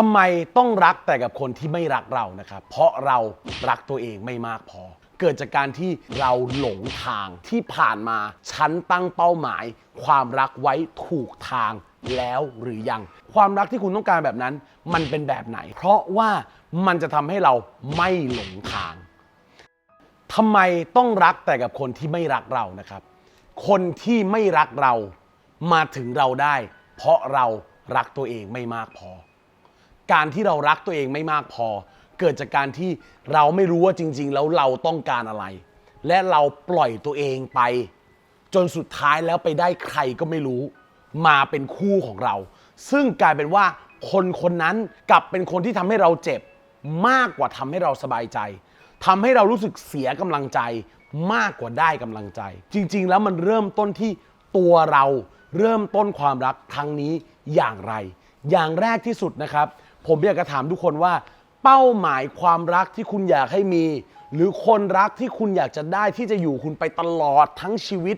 ทำไมต้องรักแต่กับคนที่ไม่รักเรานะครับ เพราะเรารักตัวเองไม่มากพอ เกิดจากการที่เราหลงทางที่ผ่านมา ฉันตั้งเป้าหมาย ความรักไว้ถูกทางแล้วหรือยัง ความรักที่คุณต้องการแบบนั้น มันเป็นแบบไหน เพราะว่ามันจะทำให้เราไม่หลงทางทำไมต้องรักแต่กับคนที่ไม่รักเรานะครับ คนที่ไม่รักเรามาถึงเราได้ เพราะเรารักตัวเองไม่มากพอ การที่เรารักตัวเองไม่มากพอ เกิดจากการที่เราไม่รู้ว่าจริง ๆ แล้วเราต้องการอะไร และเราปล่อยตัวเองไป จนสุดท้ายแล้วไปได้ใครก็ไม่รู้ มาเป็นคู่ของเรา ซึ่งกลายเป็นว่าคนคนนั้นกลับเป็นคนที่ทำให้เราเจ็บ มากกว่าทำให้เราสบายใจทำให้เรารู้สึกเสียกำลังใจมากกว่าได้กำลังใจ จริง ๆ แล้วมันเริ่มต้นที่ตัวเราเริ่มต้นความรักครั้งนี้อย่างไร อย่างแรกที่สุดนะครับ ผมอยากจะถามทุกคนว่า เป้าหมายความรักที่คุณอยากให้มี หรือคนรักที่คุณอยากจะได้ที่จะอยู่คุณไปตลอดทั้งชีวิต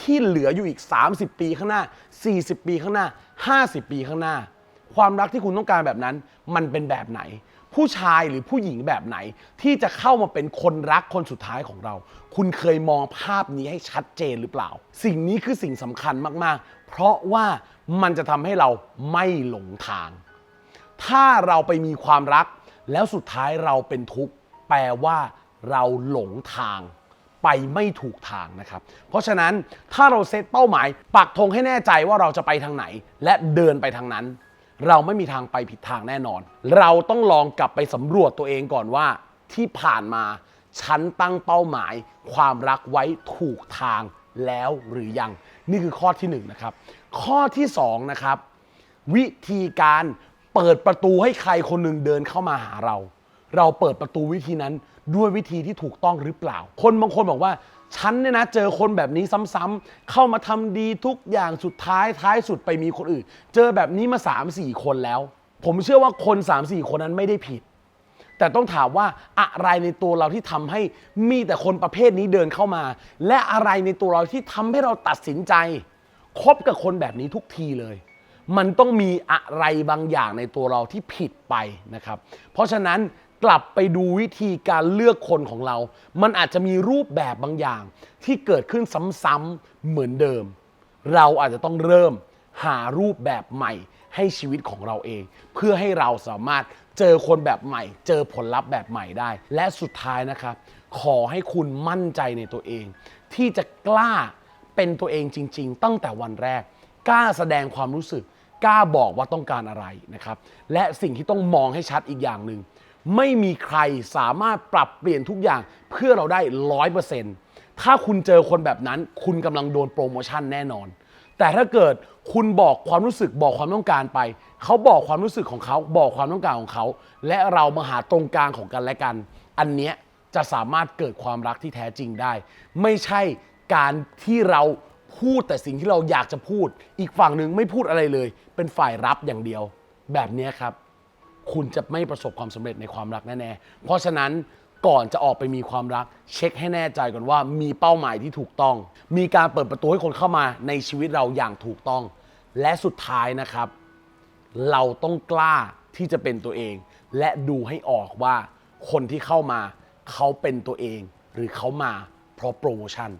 ที่เหลืออยู่อีก 30 ปีข้างหน้า 40 ปีข้างหน้า 50 ปีข้างหน้า ความรักที่คุณต้องการแบบนั้น มันเป็นแบบไหน ผู้ชายหรือผู้หญิงแบบไหน ที่จะเข้ามาเป็นคนรักคนสุดท้ายของเรา คุณเคยมองภาพนี้ให้ชัดเจนหรือเปล่า สิ่งนี้คือสิ่งสำคัญมากๆ เพราะว่ามันจะทำให้เราไม่หลงทาง ถ้าเราไปมีความรัก แล้วสุดท้ายเราเป็นทุกข์แปลว่าเราหลงทาง ไปไม่ถูกทางนะครับ เพราะฉะนั้นถ้าเราเซตเป้าหมาย ปักธงให้แน่ใจว่าเราจะไปทางไหน และเดินไปทางนั้น เราไม่มีทางไปผิดทางแน่นอน เราต้องลองกลับไปสำรวจตัวเองก่อนว่า ที่ผ่านมาฉันตั้งเป้าหมาย ความรักไว้ถูกทางแล้วหรือยัง นี่คือข้อที่หนึ่งนะครับข้อที่สองนะครับวิธีการ เปิดประตูให้ใครคนหนึ่งเดินเข้ามาหาเรา เราเปิดประตูวิธีนั้นด้วยวิธีที่ถูกต้องหรือเปล่า คนบางคนบอกว่าฉันเนี่ยนะเจอคนแบบนี้ซ้ำๆเข้ามาทำดีทุกอย่างสุดท้ายท้ายสุดไปมีคนอื่น เจอแบบนี้มา 3-4 คนแล้ว ผมเชื่อว่าคน 3-4 คนนั้นไม่ได้ผิด แต่ต้องถามว่าอะไรในตัวเราที่ทำให้มีแต่คนประเภทนี้เดินเข้ามา และอะไรในตัวเราที่ทำให้เราตัดสินใจคบกับคนแบบนี้ทุกทีเลย มันต้องมีอะไรบางอย่างในตัวเราที่ผิดไปนะครับ เพราะฉะนั้นกลับไปดูวิธีการเลือกคนของเรา มันอาจจะมีรูปแบบบางอย่าง ที่เกิดขึ้นซ้ำๆเหมือนเดิม เราอาจจะต้องเริ่มหารูปแบบใหม่ให้ชีวิตของเราเอง เพื่อให้เราสามารถเจอคนแบบใหม่ เจอผลลัพธ์แบบใหม่ได้ และสุดท้ายนะครับ ขอให้คุณมั่นใจในตัวเอง ที่จะกล้าเป็นตัวเองจริง ๆ ตั้งแต่วันแรก กล้าแสดงความรู้สึก กล้าบอกว่าต้องการอะไรนะครับ และสิ่งที่ต้องมองให้ชัดอีกอย่างหนึ่งไม่มีใครสามารถปรับเปลี่ยนทุกอย่างเพื่อเราได้ร้อยเปอร์เซ็นต์ถ้าคุณเจอคนแบบนั้น คุณกำลังโดนโปรโมชั่นแน่นอน แต่ถ้าเกิดคุณบอกความรู้สึกบอกความต้องการไป เขาบอกความรู้สึกของเขาบอกความต้องการของเขา และเรามาหาตรงกลางของกันและกัน อันเนี้ยจะสามารถเกิดความรักที่แท้จริงได้ ไม่ใช่การที่เรา พูดแต่สิ่งที่เราอยากจะพูด อีกฝั่งหนึ่งไม่พูดอะไรเลย เป็นฝ่ายรับอย่างเดียว แบบนี้ครับ คุณจะไม่ประสบความสำเร็จในความรักแน่ๆเพราะฉะนั้นก่อนจะออกไปมีความรัก เช็คให้แน่ใจก่อนว่ามีเป้าหมายที่ถูกต้อง มีการเปิดประตูให้คนเข้ามาในชีวิตเราอย่างถูกต้อง และสุดท้ายนะครับ เราต้องกล้าที่จะเป็นตัวเอง และดูให้ออกว่าคนที่เข้ามาเขาเป็นตัวเอง หรือเขามาเพราะโปรโมชั่น